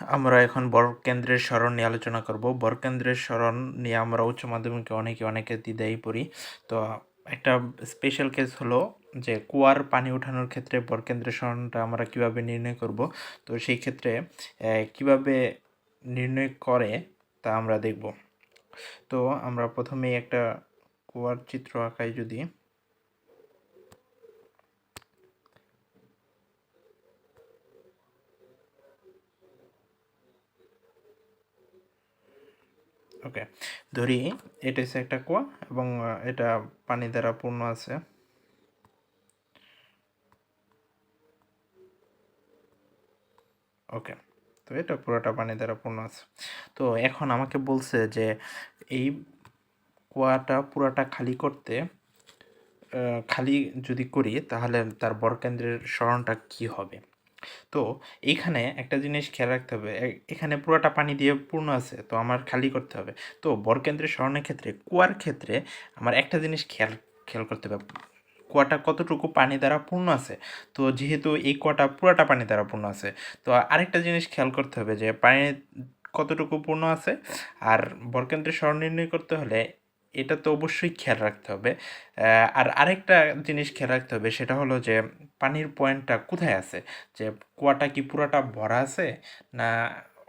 আমরা এখন বরকেন্দ্রের স্মরণ নিয়ে আলোচনা করব। বরকেন্দ্রের স্মরণ নিয়ে আমরা উচ্চ মাধ্যমিকে অনেকে অনেকে দ্বিধাই পড়ি। তো একটা স্পেশাল কেস হলো যে কুয়ার পানি ওঠানোর ক্ষেত্রে বরকেন্দ্রের স্মরণটা আমরা কীভাবে নির্ণয় করব? তো সেই ক্ষেত্রে কীভাবে নির্ণয় করে তা আমরা দেখব। তো আমরা প্রথমেই একটা কুয়ার চিত্র আঁকাই যদি। ওকে ধরি, এটা হচ্ছে একটা কুয়া এবং এটা পানি দ্বারা পূর্ণ আছে। ওকে তো এটা পুরোটা পানি দ্বারা পূর্ণ আছে। তো এখন আমাকে বলছে যে, এই কুয়াটা পুরাটা খালি করতে খালি যদি করি, তাহলে তার বরকেন্দ্রের স্মরণটা কি হবে? তো এইখানে একটা জিনিস খেয়াল রাখতে হবে। এখানে পুরোটা পানি দিয়ে পূর্ণ আছে, তো আমার খালি করতে হবে। তো বরকেন্দ্রের স্মরণের ক্ষেত্রে, কুয়ার ক্ষেত্রে আমার একটা জিনিস খেয়াল খেয়াল করতে হবে। কুয়াটা কতটুকু পানি দ্বারা পূর্ণ আছে? তো যেহেতু এই কুয়াটা পুরোটা পানি দ্বারা পূর্ণ আছে, তো আরেকটা জিনিস খেয়াল করতে হবে যে পানি কতটুকু পূর্ণ আছে। আর বরকেন্দ্রের স্মরণ নির্ণয় করতে হলে এটা তো অবশ্যই খেয়াল রাখতে হবে। আর আরেকটা জিনিস খেয়াল রাখতে হবে, সেটা হলো যে পানির পয়েন্টটা কোথায় আছে? যে কুয়াটা কি পুরাটা ভরা আছে, না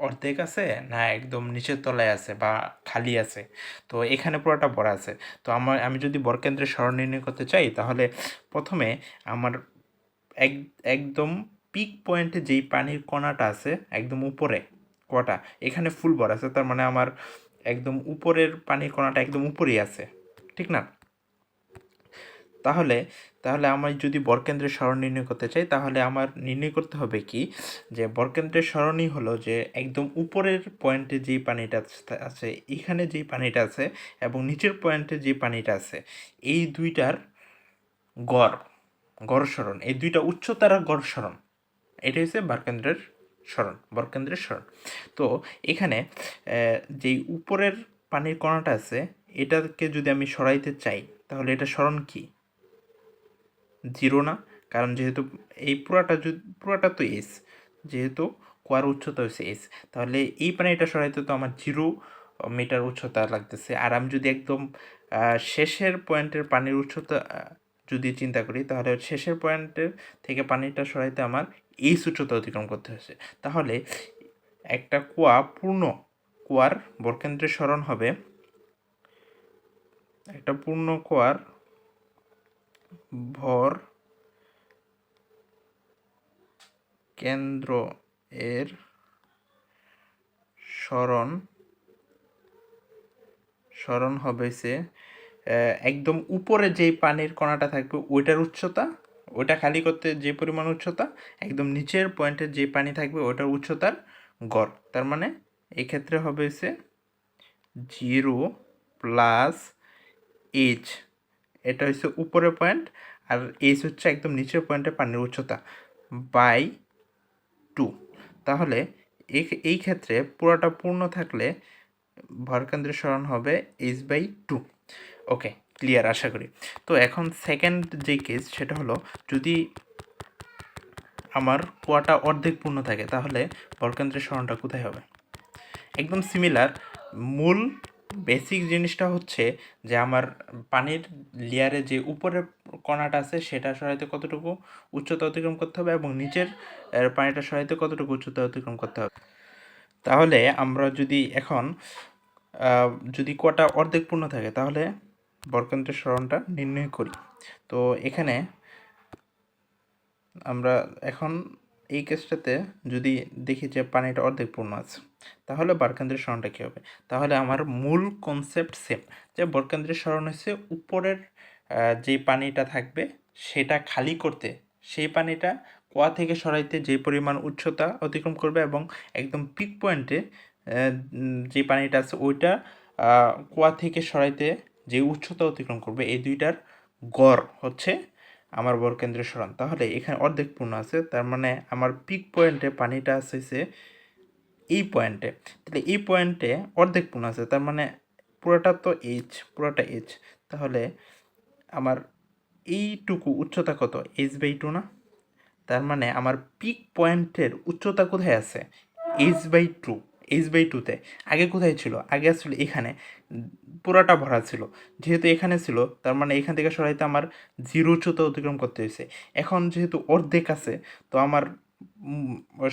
অর্ধেক আছে, না একদম নিচের তলায় আছে বা খালি আছে? তো এখানে পুরোটা ভরা আছে। তো আমার, আমি যদি বরকেন্দ্রের স্মরণ নির্ণয় করতে চাই, তাহলে প্রথমে আমার এক, একদম পিক পয়েন্টে যেই পানির কণাটা আছে, একদম উপরে কটা এখানে ফুল ভরা আছে, তার মানে আমার একদম উপরের পানির কণাটা একদম উপরেই আছে। ঠিক না? তাহলে তাহলে আমি যদি বরকেন্দ্রের স্মরণ নির্ণয় করতে চাই, তাহলে আমার নির্ণয় করতে হবে কি? যে বরকেন্দ্রের স্মরণই হলো যে একদম উপরের পয়েন্টে যেই পানিটা আছে- এখানে যেই পানিটা আছে এবং নিচের পয়েন্টে যে পানিটা আছে, এই দুইটার গড় গড় স্মরণ, এই দুইটা উচ্চতার গড় স্মরণ এটা হচ্ছে বরকেন্দ্রের স্মরণ বরকেন্দ্রের স্মরণ। তো এখানে যেই উপরের পানির কণাটা আছে, এটাকে যদি আমি সরাইতে চাই, তাহলে এটা স্মরণ কি? জিরো না। কারণ যেহেতু এই পুরাটা পুরাটা তো এস যেহেতু কুয়ার উচ্চতা হচ্ছে এস তাহলে এই পানিটা সরাইতে তো আমার জিরো মিটার উচ্চতা লাগতেছে। আর আমি যদি একদম শেষের পয়েন্টের পানির উচ্চতা যদি চিন্তা করি, তাহলে শেষের পয়েন্টের থেকে পানিটা সরাইতে আমার এইচ উচ্চতা অতিক্রম করতে হচ্ছে তাহলে একটা কুয়া পূর্ণ, কুয়ার বরকেন্দ্রের স্মরণ হবে। একটা পূর্ণ কুয়ার ভর কেন্দ্র এর স্মরণ স্মরণ হবে সে একদম উপরে যেই পানির কণাটা থাকবে ওইটার উচ্চতা, ওইটা খালি করতে যে পরিমাণ উচ্চতা, একদম নিচের পয়েন্টে যে পানি থাকবে ওটার উচ্চতার গড়। তার মানে এক্ষেত্রে হবে সে জিরো প্লাস এইচ। এটা হচ্ছে উপরের পয়েন্ট আর এইচ হচ্ছে একদম নিচের পয়েন্টে পানির উচ্চতা বাই টু তাহলে এই ক্ষেত্রে পুরোটা পূর্ণ থাকলে ভরকেন্দ্রের স্মরণ হবে H by two okay clear আশা করি। তো এখন সেকেন্ড যে কেস সেটা হলো যদি আমার কুয়াটা অর্ধেক পূর্ণ থাকে, তাহলে ভরকেন্দ্রের স্মরণটা কোথায় হবে? একদম সিমিলার মূল বেসিক জিনিসটা হচ্ছে যে আমার পানির লেয়ারে যে উপরের কণাটা আছে, সেটা সরাইতে কতটুকু উচ্চতা অতিক্রম করতে হবে এবং নিচের পানিটা সরাইতে কতটুকু উচ্চতা অতিক্রম করতে হবে। তাহলে আমরা যদি এখন যদি কটা অর্ধেক পূর্ণ থাকে, তাহলে বরকেন্দ্রের স্মরণটা নির্ণয় করি। তো এখানে আমরা এখন এই কেসটাতে যদি দেখি যে পানিটা অর্ধেক পূর্ণ আছে, তাহলে বরকেন্দ্রের স্মরণটা কী হবে? তাহলে আমার মূল কনসেপ্ট সেম যে বরকেন্দ্রের স্মরণ হচ্ছে উপরের যে পানিটা থাকবে, সেটা খালি করতে সেই পানিটা কুয়া থেকে সরাইতে যে পরিমাণ উচ্চতা অতিক্রম করবে এবং একদম পিক পয়েন্টে যে পানিটা আছে ওইটা কুয়া থেকে সরাইতে যে উচ্চতা অতিক্রম করবে, এই দুইটার গড় হচ্ছে আমার বরকেন্দ্রের স্মরণ তাহলে এখানে অর্ধেক পূর্ণ আছে, তার মানে আমার পিক পয়েন্টে পানিটা আসছে এই পয়েন্টে তাহলে এই পয়েন্টে অর্ধেক পূর্ণ আছে, তার মানে পুরোটা তো এইচ পুরোটা এইচ তাহলে আমার এইটুকু উচ্চতা কত? এইচ বাই টু না? তার মানে আমার পিক পয়েন্টের উচ্চতা কোথায় আছে? H by two H by টুতে আগে কোথায় ছিল? আগে আসলে এখানে। পুরাটা ভরা ছিল। যেহেতু এখানে ছিল, তার মানে এখান থেকে সরাইতে আমার জিরো উচ্চতা অতিক্রম করতে হয়েছে। এখন যেহেতু অর্ধেক আছে, তো আমার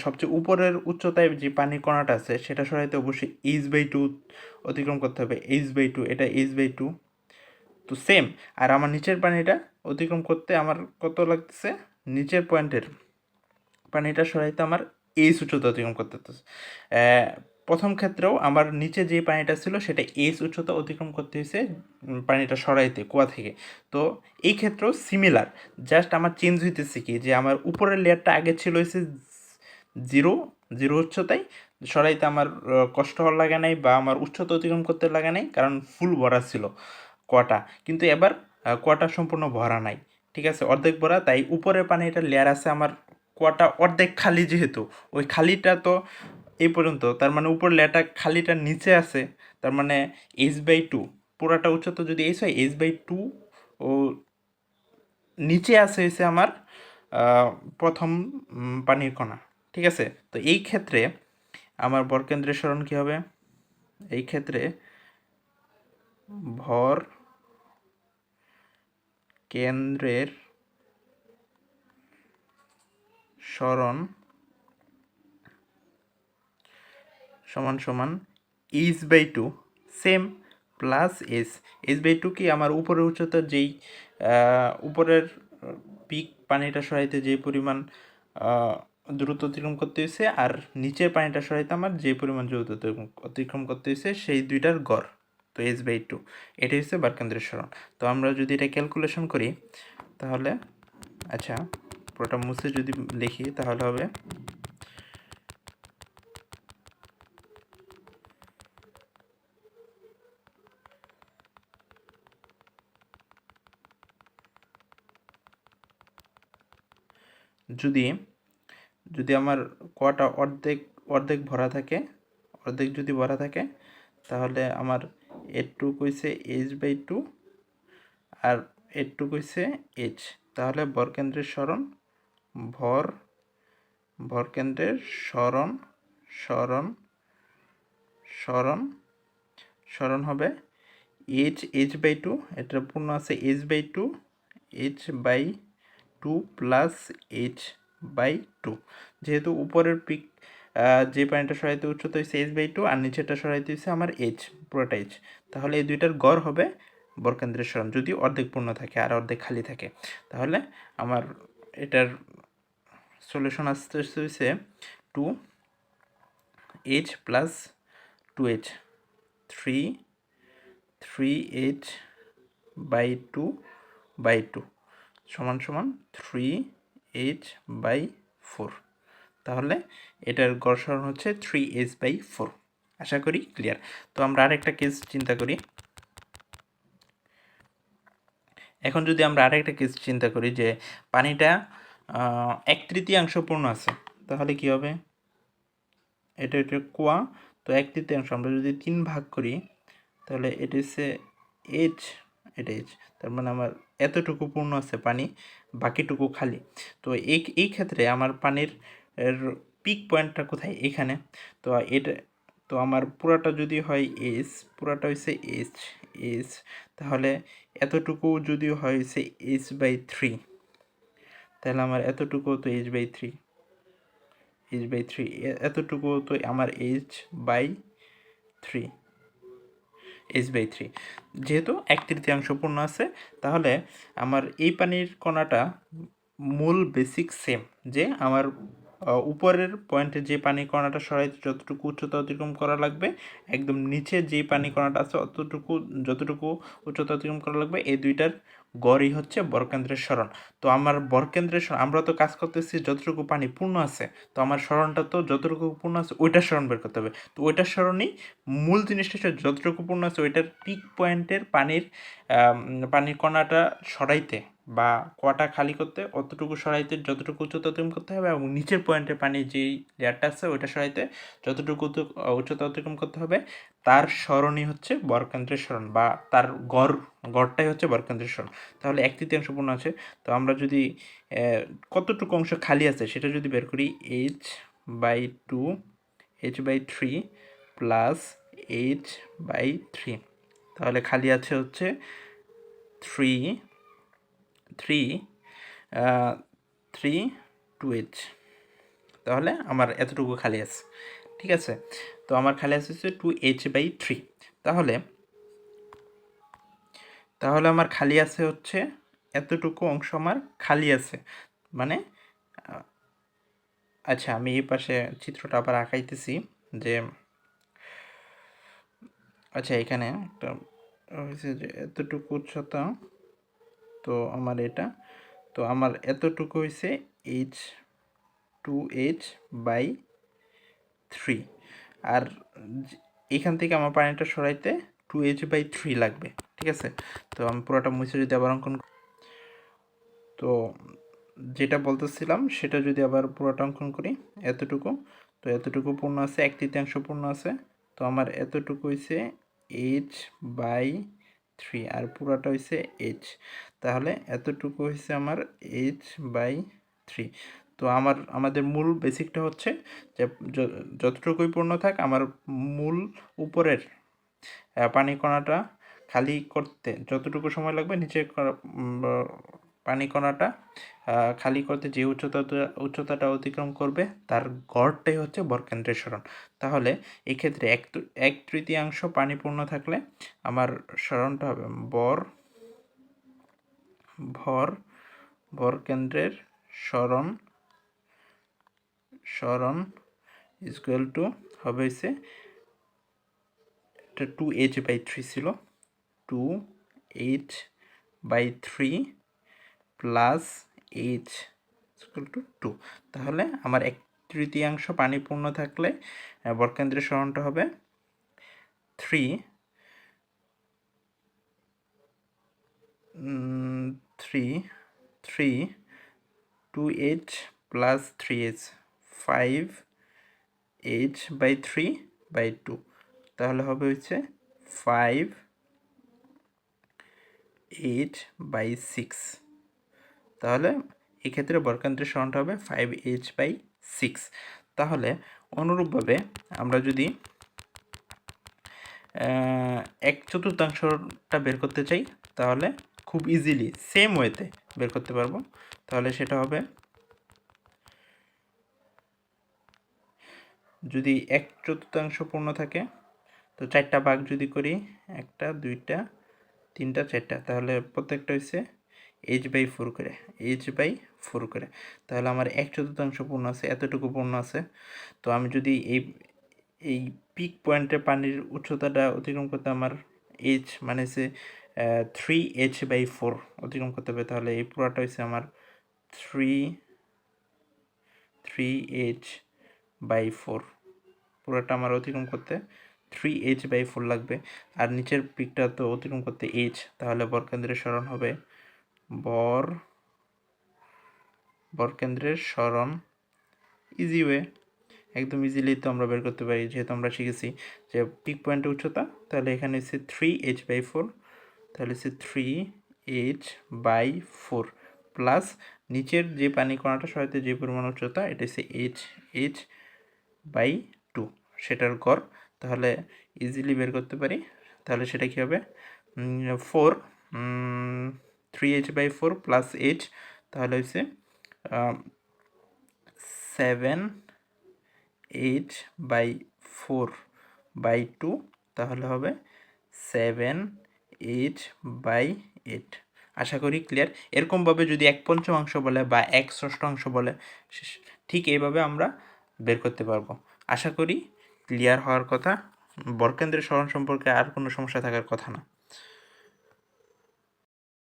সবচেয়ে উপরের উচ্চতায় যে পানির কণাটা আছে, সেটা সরাইতে অবশ্যই এইচ বাই টু অতিক্রম করতে হবে। এইচ বাই টু এটা এইচ বাই টু তো সেম আর আমার নিচের পানিটা অতিক্রম করতে আমার কত লাগতেছে? নিচের পয়েন্টের পানিটা সরাইতে আমার এইচ উচ্চতা অতিক্রম করতে প্রথম ক্ষেত্রেও আমার নিচে যে পানিটা ছিল, সেটা এইচ উচ্চতা অতিক্রম করতে হয়েছে পানিটা সরাইতে, কুয়া থেকে। তো এই ক্ষেত্রেও সিমিলার জাস্ট আমার চেঞ্জ হইতেছে কি, যে আমার উপরের লেয়ারটা আগে ছিল হচ্ছে জিরো জিরো উচ্চতায়, সরাইতে আমার কষ্ট হওয়ার লাগে নাই বা আমার উচ্চতা অতিক্রম করতে লাগে নাই, কারণ ফুল ভরা ছিল কোয়াটা। কিন্তু এবার কোয়াটা সম্পূর্ণ ভরা নাই, ঠিক আছে? অর্ধেক ভরা, তাই উপরের পানিটা লেয়ার আছে আমার কোয়াটা অর্ধেক খালি যেহেতু, ওই খালিটা তো এই পর্যন্ত, তার মানে উপর লেয়ারটা খালিটা নিচে আছে, তার মানে এইচ বাই টু পুরাটা উচ্চতা যদি এইচ হয় এইচ বাই টু ও নিচে আছে হচ্ছে আমার প্রথম পানির কণা, ঠিক আছে? তো এই ক্ষেত্রে আমার বরকেন্দ্রের স্মরণ কী হবে? এই ক্ষেত্রে ভর কেন্দ্রের সরণ সমান সমান H by two same plus S S by two কি আমার উপরের উচ্চতার যেই উপরের পিক পানিটা সরাইতে যে পরিমাণ দ্রুত অতিক্রম করতে হয়েছে আর নিচের পানিটা সরাইতে আমার যে পরিমাণ দ্রুত অতিক্রম- করতে হয়েছে সেই দুইটার গড়। তো এস বাই টু এটাই হচ্ছে বারকেন্দ্রের সরণ তো আমরা যদি এটা ক্যালকুলেশন করি, তাহলে আচ্ছা পুরোটা মুছে যদি লিখি তাহলে হবে। যদি যদি আমার কটা অর্ধেক অর্ধেক ভরা থাকে, অর্ধেক যদি ভরা থাকে, তাহলে আমার এর টু কইছে এইচ বাই টু আর এর টু কইছে এইচ তাহলে বরকেন্দ্রের সরণ ভর ভরকেন্দ্রের সরণ সরণ সরণ সরণ হবে এইচ এইচ বাই টু এটা পূর্ণ আছে H by two H by two plus H by two যেহেতু উপরের পিক যে পানিটা সরাইতে উচ্চতা হয়েছে এইচ বাই টু আর নিচেরটা সরাইতে হয়েছে আমার এইচ পুরোটা এইচ তাহলে এই দুইটার গড় হবে বরকেন্দ্রের সরণ যদি অর্ধেক পূর্ণ থাকে আর অর্ধেক খালি থাকে। তাহলে আমার এটার সলিউশন আসতে হয়েছে two H plus two H. Three three H by two by two. সমান সমান থ্রি এইচ বাই ফোর। তাহলে এটার গড় হচ্ছে থ্রি এইচ বাই ফোর। আশা করি ক্লিয়ার। তো আমরা আরেকটা কেস চিন্তা করি। এখন যদি আমরা আরেকটা কেস চিন্তা করি যে পানিটা এক তৃতীয়াংশ পূর্ণ আছে। তাহলে কি হবে? এটা এটা কুয়া। তো এক তৃতীয়াংশ, আমরা যদি তিন ভাগ করি, তাহলে এটা হচ্ছে এইচ এটা এইচ তার মানে আমার এতটুকু পূর্ণ আছে পানি, বাকিটুকু খালি। তো এই এই ক্ষেত্রে আমার পানির পিক পয়েন্টটা কোথায়? এখানে। তো এটা, তো আমার পুরাটা যদি হয় এস পুরাটা হচ্ছে এইচ এইচ তাহলে এতটুকু যদি হয় হচ্ছে এইচ বাই থ্রি তাহলে আমার এতটুকু তো H by three H by three এতটুকু তো আমার H by three H by three যেহেতু এক তৃতীয়াংশ পূর্ণ আছে, তাহলে আমার এই পানির কণাটা মূল বেসিক সেম যে আমার উপরের পয়েন্টে যে পানি কণাটা সরাইতে যতটুকু উচ্চতা অতিক্রম করা লাগবে, একদম নিচে যে পানি কণাটা আছে, অতটুকু, যতটুকু উচ্চতা অতিক্রম করা লাগবে, এই দুইটার গড়ই হচ্ছে বরকেন্দ্রের স্মরণ। তো আমার বরকেন্দ্রের স্মরণ, আমরা তো কাজ করতেছি যতটুকু পানি পূর্ণ আছে, তো আমার স্মরণটা তো যতটুকু পূর্ণ আছে ওইটার স্মরণ বের করতে হবে। তো ওইটার সরণই মূল জিনিসটা হচ্ছে যতটুকু পূর্ণ আছে ওইটার পিক পয়েন্টের পানির পানির কণাটা সরাইতে। বা কোয়াটা খালি করতে অতটুকু সরাইতে, যতটুকু উচ্চতা অতিক্রম করতে হবে এবং নিচের পয়েন্টের পানি যেই লেয়ারটা আছে, ওইটা সরাইতে যতটুকু উচ্চ- উচ্চতা অতিক্রম করতে হবে, তার সরণই হচ্ছে বরকেন্দ্রের সরণ বা তার গড়, গড়টাই হচ্ছে বরকেন্দ্রের সরণ। তাহলে এক তৃতীয়াংশ পূর্ণ আছে। তো আমরা যদি কতটুকু অংশ খালি আছে সেটা যদি বের করি H by two H by three plus H by three তাহলে খালি আছে হচ্ছে থ্রি থ্রি থ্রি টু তাহলে আমার এতটুকু খালি আছে। ঠিক আছে? তো আমার খালি আছে হচ্ছে টু এইচ বাই থ্রি তাহলে তাহলে আমার খালি আছে হচ্ছে এতটুকু অংশ আমার খালি আছে। মানে আচ্ছা আমি এই পাশে চিত্রটা আবার আঁকাইতেছি যে আচ্ছা এখানে একটা হয়েছে যে এতটুকু উচ্চতা তো আমার এটা। তো আমার এতটুকু হয়েছে H two H by three আর এখান থেকে আমার পানিটা সরাইতে টু এইচ বাই থ্রি লাগবে, ঠিক আছে? তো আমি পুরোটা মুছে যদি আবার অঙ্কন তো যেটা বলতেছিলাম, সেটা যদি আবার পুরোটা অঙ্কন করি, এতটুকু। তো এতটুকু পূর্ণ আছে, এক তৃতীয়াংশ পূর্ণ আছে। তো আমার এতটুকু হয়েছে এইচ বাই থ্রি আর পুরাটা হয়েছে এইচ। তাহলে এতটুকু হয়েছে আমার এইচ বাই থ্রি। তো আমার, আমাদের মূল বেসিকটা হচ্ছে যে যতটুকুই পূর্ণ থাক, আমার মূল উপরের পানি কণাটা খালি করতে যতটুকু সময় লাগবে, নিচে পানি কণাটা আহ, খালি করতে যে উচ্চতাটা উচ্চতাটা অতিক্রম করবে তার গড়টাই হচ্ছে বরকেন্দ্রের সরণ তাহলে এক্ষেত্রে এক এক তৃতীয়াংশ পানি পূর্ণ থাকলে আমার সরণটা হবে বর ভর ভরকেন্দ্রের সরণ সরণ ইকুয়াল টু হবে হচ্ছে এটা টু এইচ বাই থ্রি ছিল two H by three plus H equal to two. তাহলে আমার এক তৃতীয়াংশ পানি পূর্ণ থাকলে বরকেন্দ্রের সরণটা হবে three three three, two H plus three H, five H by three by two. তাহলে হবে হচ্ছে ফাইভ এইচ বাই সিক্স। তাহলে এক্ষেত্রে বর্গান্তের সরণটা হবে ফাইভ এইচ বাই সিক্স তাহলে অনুরূপভাবে আমরা যদি এক চতুর্থাংশটা বের করতে চাই, তাহলে খুব ইজিলি সেম ওয়েতে বের করতে পারব। তাহলে সেটা হবে, যদি এক চতুর্থাংশ পূর্ণ থাকে, তো চারটা ভাগ যদি করি, একটা, দুইটা, তিনটা, চারটা, তাহলে প্রত্যেকটা হচ্ছে এইচ বাই ফোর করে এইচ বাই ফোর করে। তাহলে আমার এক চতুর্থাংশ পূর্ণ আছে, এতটুকু পূর্ণ আছে। তো আমি যদি এই এই পিক পয়েন্টে পানির উচ্চতাটা অতিক্রম করতে আমার এইচ মানে হচ্ছে থ্রি এইচ বাই ফোর অতিক্রম করতে হবে, তাহলে এই পুরাটা হচ্ছে আমার three three H by four পুরোটা আমার অতিক্রম করতে থ্রি এইচ বাই ফোর লাগবে। আর নিচের পিকটা তো অতিক্রম করতে এইচ তাহলে বরকেন্দ্রের সরণ হবে বর বরকেন্দ্রের সরণ ইজি ওয়ে একদম ইজিলি তো আমরা বের করতে পারি, যেহেতু আমরা শিখেছি যে পিক পয়েন্টের উচ্চতা, তাহলে এখানে হচ্ছে থ্রি এইচ বাই ফোর তাহলে হচ্ছে three H by four plus নিচের যে পানি কণাটা সহায়তে যে পরিমাণ উচ্চতা, এটা হচ্ছে এইচ এইচ বাই টু সেটার গড়, তাহলে ইজিলি বের করতে পারি, তাহলে সেটা কী হবে? Four three H by four plus H তাহলে হচ্ছে seven H by four by two তাহলে হবে সেভেন এইচ বাই এইট আশা করি ক্লিয়ার এরকমভাবে যদি এক পঞ্চমাংশ বলে বা এক ষষ্ঠাংশ বলে ঠিক এইভাবে আমরা বের করতে পারব। আশা করি ক্লিয়ার হওয়ার কথা। বরকেন্দ্রের স্মরণ সম্পর্কে আর কোনো সমস্যা থাকার কথা না।